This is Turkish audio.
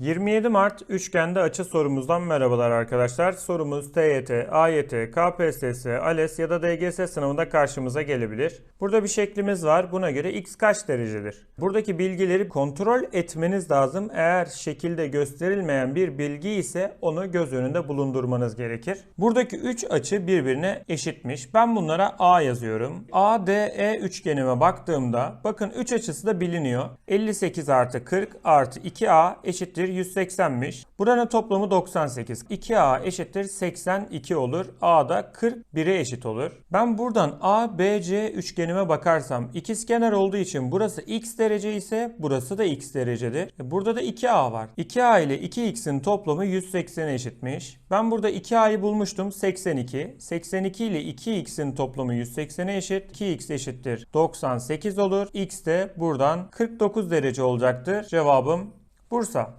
27 Mart üçgende açı sorumuzdan merhabalar arkadaşlar. Sorumuz TYT, AYT, KPSS, ALES ya da DGS sınavında karşımıza gelebilir. Burada bir şeklimiz var. Buna göre x kaç derecedir? Buradaki bilgileri kontrol etmeniz lazım. Eğer şekilde gösterilmeyen bir bilgi ise onu göz önünde bulundurmanız gerekir. Buradaki 3 açı birbirine eşitmiş. Ben bunlara A yazıyorum. ADE üçgenime baktığımda bakın 3 açısı da biliniyor. 58 artı 40 artı 2A eşittir 180'miş. Buranın toplamı 98. 2A eşittir 82 olur. A da 41'e eşit olur. Ben buradan ABC üçgenime bakarsam ikizkenar olduğu için burası x derece ise burası da x derecedir. E, Burada da 2A var. 2A ile 2x'in toplamı 180'e eşitmiş. Ben burada 2A'yı bulmuştum 82. 82 ile 2x'in toplamı 180'e eşit. 2x eşittir 98 olur. X de buradan 49 derece olacaktır. Cevabım Bursa.